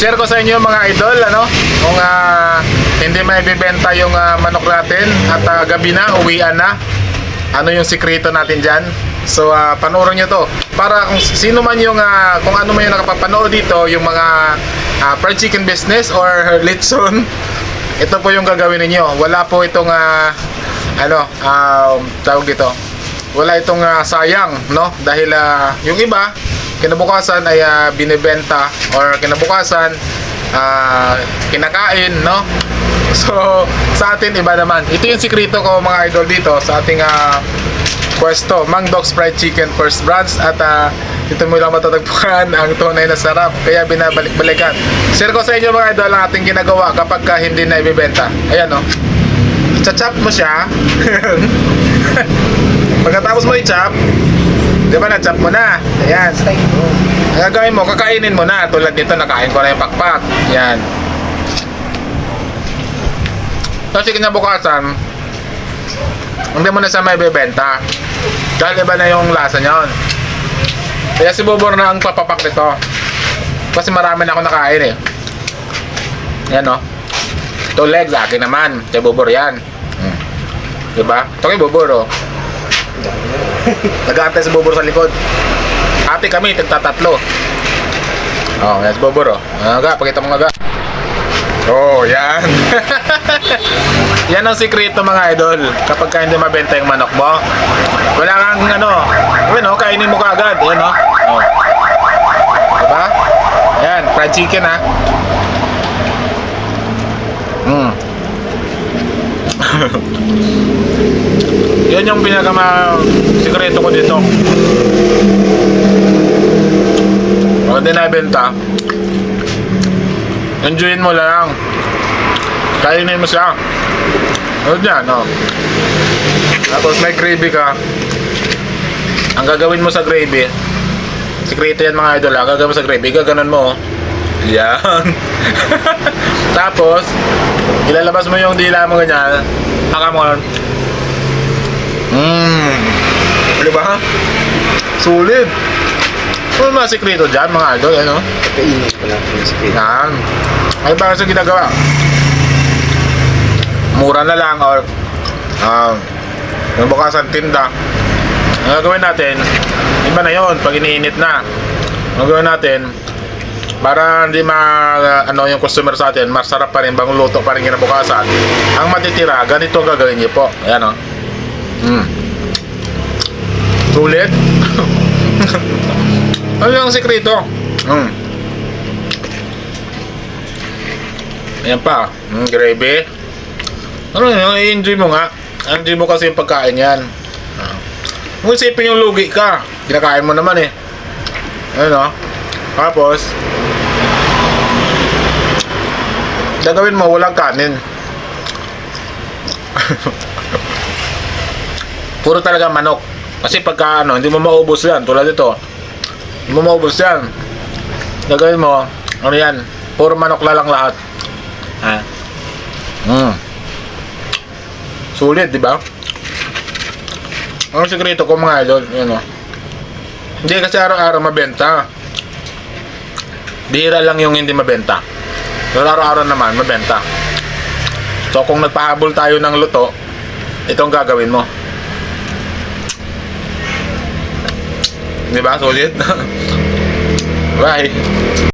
share ko sa inyo mga idol, ano, kung ah, hindi may bibenta yung ah, manok natin at ah, gabi na, uwian na, ano yung sikreto natin dyan. So, ah, panoorin nyo to. Para kung sino man yung, ah, kung ano man yung nakapapanood dito, yung mga ah, fried chicken business or litson, ito po yung gagawin ninyo. Wala po itong, ah, ano, um, tawag dito, wala itong ah, sayang, no? Dahil ah, yung iba, kinabukasan ay ah, binibenta or kinabukasan ah, kinakain, no? So, sa atin iba naman. Ito yung sikreto ko mga idol dito sa ating ah, pwesto, Mang Dog's Fried Chicken First Branch at ah, dito mo lang matatagpuan ang tunay na sarap kaya binabalik-balikan. Share ko sa inyo mga idol ang ating ginagawa kapag ka hindi na ibibenta. Ayan no. Chachap mo siya. Pagkatapos mo i-chop, di ba na-chop mo na? Ayan. Ang gagawin mo, kakainin mo na. Tulad nito, nakain ko na yung pakpak. Yan. Tapos kinabukasan, hindi mo na siya may bebenta. Dahil iba na yung lasa niyon. Kaya si Bobor na ang papapak nito. Kasi marami na ako nakain eh. Yan o. Ito legs, akin naman. Kay Bobor yan. Hmm. Diba? Ito kay Bobor oh. Nag-aantay si Bobor sa likod. Ate kami, tagtatatlo. Oh, yan si Bobor oh. Aga, pakita mo aga. Oh, yan. yan ang sikreto mga idol. Kapag ka hindi mabenta yung manok mo, wala kang ano, ano, kainin mo kaagad. Yan oh. oh. Diba? Yan, fried chicken ha. Mm. Yan yung pinaka sikreto ko dito. Pag hindi nabenta, enjoyin mo lang. Kainin mo siya. Ano dyan, no? Tapos may gravy ka. Ang gagawin mo sa gravy, sikreto yan mga idol, ang gagawin mo sa gravy, gaganon mo, oh. Yan. Tapos, ilalabas mo yung dila mo ganyan, haka mo, Mmm. Di ba? Sulit. Ano mga sikreto dyan, mga idol, ano? Kainit pala yung secret. Yan. Ay para sa ginagawa. Mura na lang or um, yung bukasan tinda. Ang gagawin natin, iba na yon pag iniinit na. Ang gagawin natin, para hindi ma ano yung customer sa atin, masarap pa rin, bagong luto pa rin kinabukasan. Ang matitira, ganito gagawin niyo po. Ayan o. Mm. Sulit. ano yung sikreto? Mm. Ayan pa, mm, gravy. Ano yun, i-enjoy mo nga. Enjoy mo kasi yung pagkain yan. Ah. Kung isipin yung lugi ka, kinakain mo naman eh. Ayun o. Tapos, gagawin mo walang kanin. Puro talaga manok. Kasi pagka ano, hindi mo maubos yan. Tulad ito. Hindi mo maubos yan. Gagawin mo, ano yan, puro manok la lang lahat. Ha? Mm. Sulit, di ba? Ang sekreto ko mga idol, yun o. Hindi kasi araw-araw mabenta. Bihira lang yung hindi mabenta. Pero araw-araw naman mabenta. So kung nagpahabol tayo ng luto, itong gagawin mo. Di ba? Sulit. Bye.